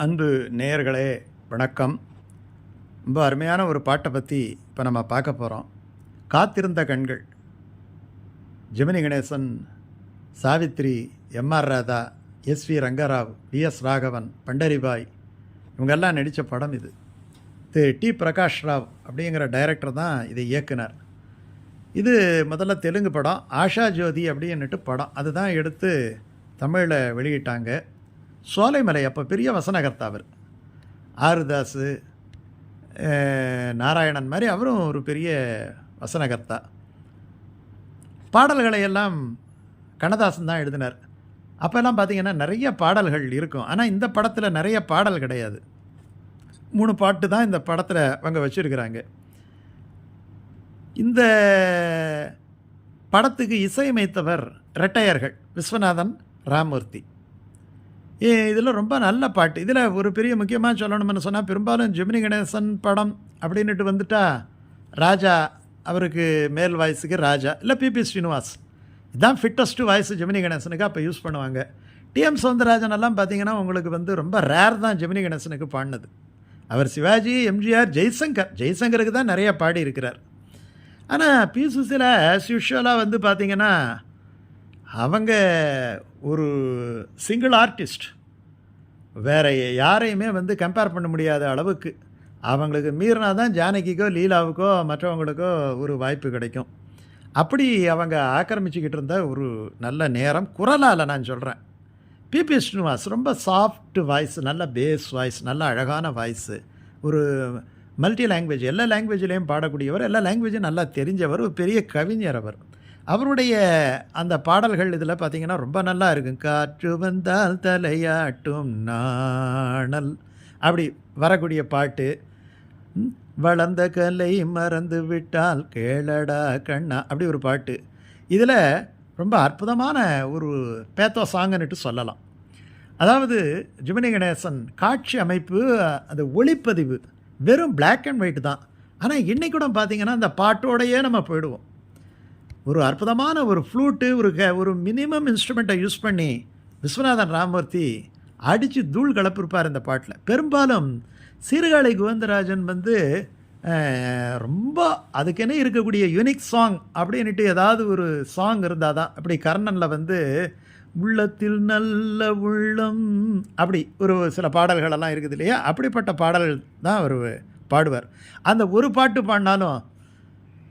அன்பு நேயர்களே வணக்கம். ரொம்ப அருமையான ஒரு பாட்டை பற்றி இப்போ நம்ம பார்க்க போகிறோம் காத்திருந்த கண்கள். Gemini Ganesan Savitri MR Radha S V Rangarao V S Raghavan Pandaribai இவங்கெல்லாம் நடித்த படம் இது. திரு டி பிரகாஷ் ராவ் அப்படிங்கிற டைரக்டர் தான் இதை இயக்குனர். இது முதல்ல தெலுங்கு படம் ஆஷா ஜோதி அப்படின்னுட்டு படம். அதுதான் எடுத்து தமிழில் வெளியிட்டாங்க. சோலைமலை அப்போ பெரிய வசனகர்த்தா அவர் ஆறுதாஸு நாராயணன் மாதிரி அவரும் ஒரு பெரிய வசனகர்த்தா. பாடல்களை எல்லாம் கண்ணதாசன் தான் எழுதினார். அப்போல்லாம் பார்த்தீங்கன்னா நிறைய பாடல்கள் இருக்கும். ஆனால் இந்த படத்தில் நிறைய பாடல் கிடையாது. மூணு பாட்டு தான் இந்த படத்தில் அவங்க வச்சுருக்கிறாங்க. இந்த படத்துக்கு இசையமைத்தவர் ரெட்டையர்கள் விஸ்வநாதன் ராமூர்த்தி. இதில் ரொம்ப நல்ல பாட்டு. இதில் ஒரு பெரிய முக்கியமாக சொல்லணும்னு சொன்னால் பெரும்பாலும் ஜெமினி கணேசன் படம் அப்படின்னுட்டு வந்துட்டா ராஜா அவருக்கு மேல் வாய்ஸுக்கு ராஜா இல்லை பிபி ஸ்ரீனிவாஸ். இதுதான் ஃபிட்டஸ்ட்டு வாய்ஸ் ஜெமினி கணேசனுக்கு அப்போ யூஸ் பண்ணுவாங்க. டிஎம் சவுந்தரராஜன் எல்லாம் பார்த்தீங்கன்னா உங்களுக்கு வந்து ரொம்ப ரேர் தான் ஜெமினி கணேசனுக்கு பாடினது. அவர் சிவாஜி எம்ஜிஆர் ஜெய்சங்கர் ஜெய்சங்கருக்கு தான் நிறைய பாடி இருக்கிறார் ஆனால் பி. சுசிலா ஆஸ் யூஷுவலாக வந்து பார்த்திங்கன்னா அவங்க ஒரு சிங்கிள் ஆர்டிஸ்ட் வேற யாரையுமே வந்து கம்பேர் பண்ண முடியாத அளவுக்கு அவங்களுக்கு மீறினா தான் ஜானகிக்கோ லீலாவுக்கோ மற்றவங்களுக்கோ ஒரு வாய்ப்பு கிடைக்கும். அப்படி அவங்க ஆக்கிரமிச்சுக்கிட்டு இருந்த ஒரு நல்ல நேரம் குரலால் நான் சொல்கிறேன் பிபி ஸ்ரீனிவாஸ் ரொம்ப சாஃப்ட் வாய்ஸ் நல்ல பேஸ் வாய்ஸ் நல்ல அழகான வாய்ஸு ஒரு மல்டி லாங்குவேஜ் எல்லா லாங்குவேஜ்லேயும் பாடக்கூடியவர் எல்லா லாங்குவேஜும் நல்லா தெரிஞ்சவர் ஒரு பெரிய கவிஞர் அவர். அவருடைய அந்த பாடல்கள் இதில் பார்த்தீங்கன்னா ரொம்ப நல்லா இருக்கும். காற்று வந்தால் தலையாட்டும் நாணல் அப்படி வரக்கூடிய பாட்டு. வளர்ந்த கலை மறந்து விட்டால் கேளடா கண்ணா அப்படி ஒரு பாட்டு. இதில் ரொம்ப அற்புதமான ஒரு பேத்தோ சாங்குன்னுட்டு சொல்லலாம். அதாவது ஜிமினி கணேசன் காட்சி அமைப்பு அந்த ஒளிப்பதிவு வெறும் பிளாக் அண்ட் ஒயிட் தான். ஆனால் இன்றைக்கூட பார்த்திங்கன்னா பார்த்தீங்கன்னா அந்த பாட்டோடையே நம்ம போயிடுவோம். ஒரு அற்புதமான ஒரு ஃப்ளூட்டு ஒரு க ஒரு மினிமம் இன்ஸ்ட்ருமெண்ட்டை யூஸ் பண்ணி விஸ்வநாதன் ராமமூர்த்தி அடித்து தூள் கலப்பிருப்பார் இந்த பாட்டில். பெரும்பாலும் சீர்காழி கோவிந்தராஜன் வந்து ரொம்ப அதுக்கென இருக்கக்கூடிய யூனிக் சாங் அப்படின்ட்டு ஏதாவது ஒரு சாங் இருந்தால் தான் அப்படி கர்ணனில் வந்து உள்ளத்தில் நல்ல உள்ளம் அப்படி ஒரு சில பாடல்களெல்லாம் இருக்குது இல்லையா? அப்படிப்பட்ட பாடல்கள் தான் அவர் பாடுவார். அந்த ஒரு பாட்டு பாடினாலும்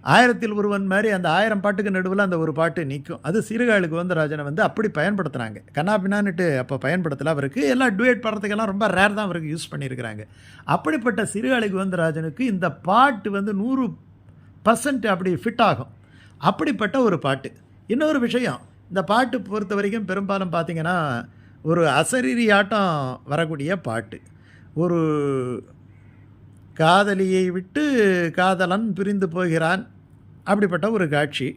ஆயிரத்தில் ஒருவன் மாதிரி அந்த ஆயிரம் பாட்டுக்கு நடுவில் அந்த ஒரு பாட்டு நிற்கும் அது சீர்காழி கோவிந்தராஜனை வந்து அப்படி பயன்படுத்துகிறாங்க கண்ணாபின்னான்னுட்டு அப்போ பயன்படுத்தல அவருக்கு. எல்லா டுவேட் படத்துக்கெல்லாம் ரொம்ப ரேர் தான் அவருக்கு யூஸ் பண்ணியிருக்கிறாங்க அப்படிப்பட்ட சீர்காழி கோவிந்தராஜனுக்கு இந்த பாட்டு வந்து நூறு பர்சன்ட் அப்படி ஃபிட் ஆகும். அப்படிப்பட்ட ஒரு பாட்டு. இன்னொரு விஷயம். இந்த பாட்டு பொறுத்த வரைக்கும் பெரும்பாலும் பார்த்தீங்கன்னா ஒரு அசரீரி ஆட்டம் வரக்கூடிய பாட்டு. ஒரு காதலியை விட்டு காதலன் பிரிந்து போகிறான். அப்படிப்பட்ட ஒரு காட்சி.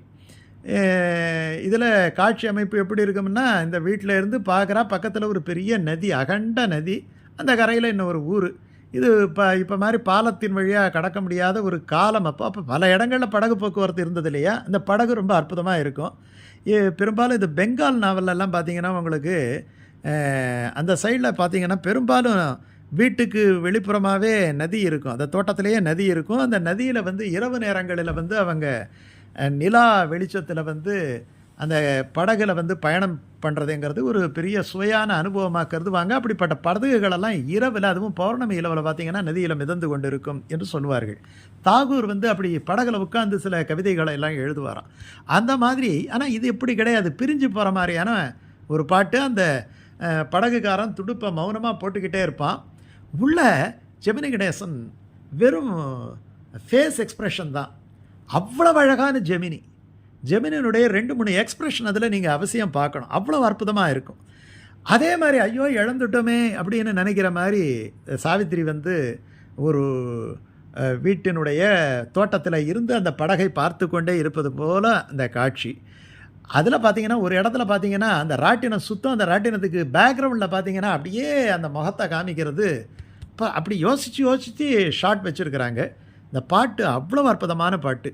இதில் காட்சி அமைப்பு எப்படி இருக்கும்னா இந்த வீட்டில் இருந்து பார்க்குறா பக்கத்தில் ஒரு பெரிய நதி அகண்ட நதி. அந்த கரையில் இன்னும் ஒரு ஊர். இது இப்போ இப்போ மாதிரி பாலத்தின் வழியாக கடக்க முடியாத ஒரு காலம். அப்போ அப்போ பல இடங்களில் படகு போக்குவரத்து இருந்தது இல்லையா? இந்த படகு ரொம்ப அற்புதமாக இருக்கும். பெரும்பாலும் இது பெங்கால் நாவலெல்லாம் பார்த்தீங்கன்னா உங்களுக்கு அந்த சைடில் பார்த்தீங்கன்னா பெரும்பாலும் வீட்டுக்கு வெளிப்புறமாகவே நதி இருக்கும். அந்த தோட்டத்திலேயே நதி இருக்கும். அந்த நதியில் வந்து இரவு நேரங்களில் வந்து அவங்க நிலா வெளிச்சத்தில் வந்து அந்த படகுல வந்து பயணம் பண்ணுறதுங்கிறது ஒரு பெரிய சுவையான அனுபவமாக கருதுவாங்க அப்படிப்பட்ட படகுகளெல்லாம் இரவில் அதுவும் பௌர்ணமி இரவில் பார்த்தீங்கன்னா நதியில் மிதந்து கொண்டு இருக்கும் என்று சொல்லுவார்கள். தாகூர் வந்து அப்படி படகுல உட்காந்து சில கவிதைகளை எல்லாம் எழுதுவாராம். அந்த மாதிரி ஆனால் இது எப்படி கிடையாது? பிரிஞ்சு போகிற மாதிரியான ஒரு பாட்டு. அந்த படகுக்காரன் துடுப்பை மௌனமாக போட்டுக்கிட்டே இருப்பான். உள்ள ஜெமினி கணேசன் வெறும் ஃபேஸ் எக்ஸ்ப்ரெஷன் தான். அவ்வளவு அழகான ஜெமினி. ஜெமினினுடைய ரெண்டு மூணு எக்ஸ்ப்ரெஷன் அதில் நீங்கள் அவசியம் பார்க்கணும். அவ்வளோ அற்புதமாக இருக்கும். அதே மாதிரி ஐயோ இழந்துட்டோமே அப்படின்னு நினைக்கிற மாதிரி சாவித்திரி வந்து ஒரு வீட்டினுடைய தோட்டத்தில் இருந்து அந்த படகை பார்த்து கொண்டே இருப்பது போல் அந்த காட்சி. அதில் பார்த்தீங்கன்னா ஒரு இடத்துல பார்த்தீங்கன்னா அந்த ராட்டினம் சுத்தம் அந்த ராட்டினத்துக்கு பேக்ரவுண்டில் பார்த்தீங்கன்னா அப்படியே அந்த முகத்தை காமிக்கிறது இப்போ அப்படி யோசித்து யோசித்து ஷார்ட் வச்சுருக்கிறாங்க. இந்த பாட்டு அவ்வளோ அற்புதமான பாட்டு.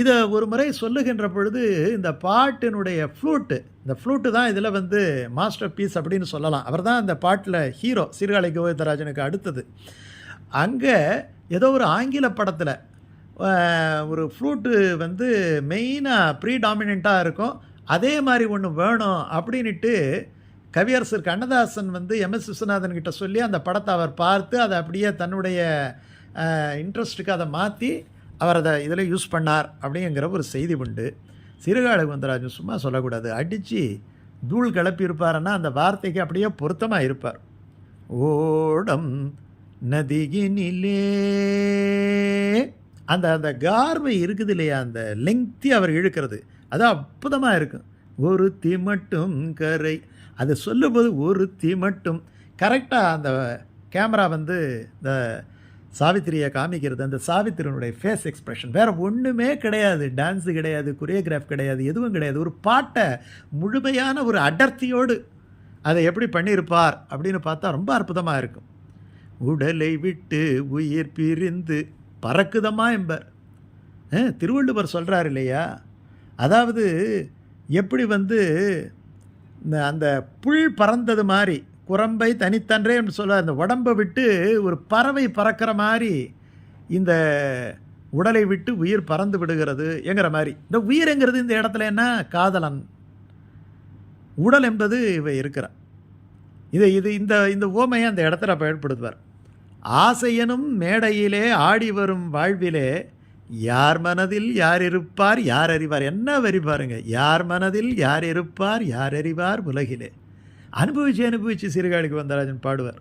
இதை ஒரு முறை சொல்லுகின்ற பொழுது இந்த பாட்டினுடைய ஃப்ளூட்டு இந்த ஃப்ளூட்டு தான் இதில் வந்து மாஸ்டர் பீஸ் அப்படின்னு சொல்லலாம். அவர் தான் அந்த பாட்டில் ஹீரோ சீர்காழி கோவிந்தராஜனுக்கு அடுத்தது. அங்கே ஏதோ ஒரு ஆங்கில படத்தில் ஒரு ஃப்ளூட்டு வந்து மெயினாக ப்ரீ இருக்கும். அதே மாதிரி ஒன்று வேணும் அப்படின்ட்டு கவியரசர் கண்ணதாசன் வந்து எம்எஸ் விஸ்வநாதன் கிட்ட சொல்லி அந்த படத்தை அவர் பார்த்து அதை அப்படியே தன்னுடைய இன்ட்ரெஸ்ட்டுக்கு அதை மாற்றி அவர் அதை இதில் யூஸ் பண்ணார் அப்படிங்கிற ஒரு செய்தி உண்டு சிறுகாடு குந்தராஜன் சும்மா சொல்லக்கூடாது அடித்து தூள் கிளப்பியிருப்பாருன்னா அந்த வார்த்தைக்கு அப்படியே பொருத்தமாக இருப்பார் ஓடம் நதியினிலே அந்த அந்த கார்வை இருக்குது இல்லையா அந்த லெங்க்தி அவர் இழுக்கிறது அது அற்புதமாக இருக்கும் ஒருத்தி மட்டும் கரை. அதை சொல்லும்போது ஒருத்தி மட்டும். கரெக்டாக அந்த கேமரா வந்து இந்த சாவித்திரியை காமிக்கிறது. அந்த சாவித்திரியனுடைய ஃபேஸ் எக்ஸ்ப்ரெஷன் வேறு ஒன்றுமே கிடையாது. டான்ஸு கிடையாது கொரியோகிராஃப் கிடையாது எதுவும் கிடையாது. ஒரு பாட்டை முழுமையான ஒரு அடர்த்தியோடு அதை எப்படி பண்ணியிருப்பார் அப்படின்னு பார்த்தா ரொம்ப அற்புதமாக இருக்கும். உடலை விட்டு உயிர் பிரிந்து பறக்குதமா என்பர். திருவள்ளுவர் சொல்கிறார் இல்லையா? அதாவது எப்படி வந்து இந்த அந்த புல் பறந்தது மாதிரி குரம்பை தனித்தன்றே என்று சொல்ல அந்த உடம்பை விட்டு ஒரு பறவை பறக்கிற மாதிரி இந்த உடலை விட்டு உயிர் பறந்து விடுகிறது என்கிற மாதிரி இந்த உயிர்ங்கிறது இந்த இடத்துல என்ன? காதலன். உடல் என்பது இவ இருக்கிறார் இதை இது இந்த இந்த ஓமையை அந்த இடத்துல பயன்படுத்துவார். ஆசையனும் மேடையிலே ஆடி வரும் வாழ்விலே யார் மனதில் யார் இருப்பார் யார் அறிவார்? என்ன வரி பாருங்க. யார் மனதில் யார் இருப்பார் யார் அறிவார் உலகிலே? அனுபவிச்சு அனுபவிச்சு சீர்காழிக்கு வந்தராஜன் பாடுவார்.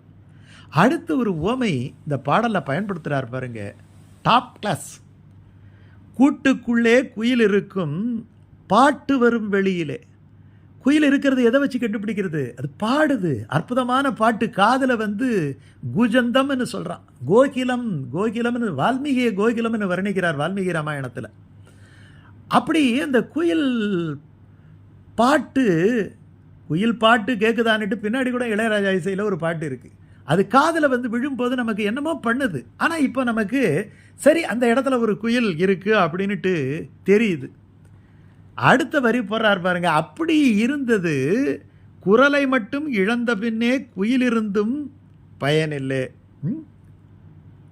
அடுத்து ஒரு ஓமை இந்த பாடலில் பயன்படுத்துகிறார் பாருங்க. டாப் கிளாஸ் கூட்டுக்குள்ளே குயில் இருக்கும் பாட்டு வரும் வெளியிலே. குயில் இருக்கிறது எதை வச்சு கண்டுபிடிக்கிறது? அது பாடுது. அற்புதமான பாட்டு. காதில் வந்து குஜந்தம்னு சொல்கிறான் கோகிலம் கோகிலம்னு வால்மீகியை கோகிலம்னு வர்ணிக்கிறார் வால்மீகி ராமாயணத்தில். அப்படி அந்த குயில் பாட்டு குயில் பாட்டு கேட்குதான்னுட்டு பின்னாடி கூட இளையராஜா இசையில் ஒரு பாட்டு இருக்குது அது காதில் வந்து விழும்போது நமக்கு என்னமோ பண்ணுது. ஆனால் இப்போ நமக்கு சரி அந்த இடத்துல ஒரு குயில் இருக்குது அப்படின்னுட்டு தெரியுது. அடுத்த வரி போடுறார் பாருங்க. அப்படி இருந்தது குரலை மட்டும் இழந்த பின்னே குயிலிருந்தும் பயனில்லை. ம்?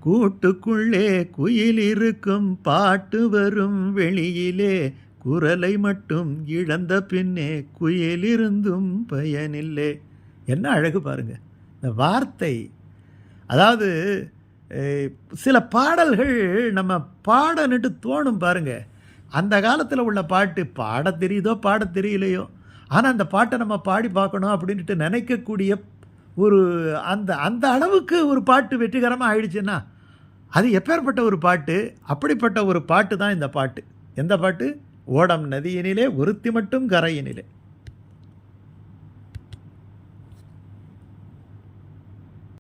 கூட்டுக்குள்ளே குயில் இருக்கும் பாட்டு வரும் வெளியிலே குரலை மட்டும் இழந்த பின்னே குயிலிருந்தும் பயனில்லை. என்ன அழகு பாருங்க. இந்த வார்த்தை அதாவது சில பாடல்கள் நம்ம பாடனுட்டு தோணும் பாருங்கள் அந்த காலத்தில் உள்ள பாட்டு பாட தெரியுதோ பாட தெரியலையோ? ஆனால் அந்த பாட்டை நம்ம பாடி பார்க்கணும் அப்படின்ட்டு நினைக்கக்கூடிய ஒரு அந்த அந்த அளவுக்கு ஒரு பாட்டு வெற்றிகரமாக ஆயிடுச்சுன்னா அது எப்பேற்பட்ட ஒரு பாட்டு? அப்படிப்பட்ட ஒரு பாட்டு தான் இந்த பாட்டு. எந்த பாட்டு? ஓடம் நதியினிலே ஒருத்தி மட்டும் கரையினிலே.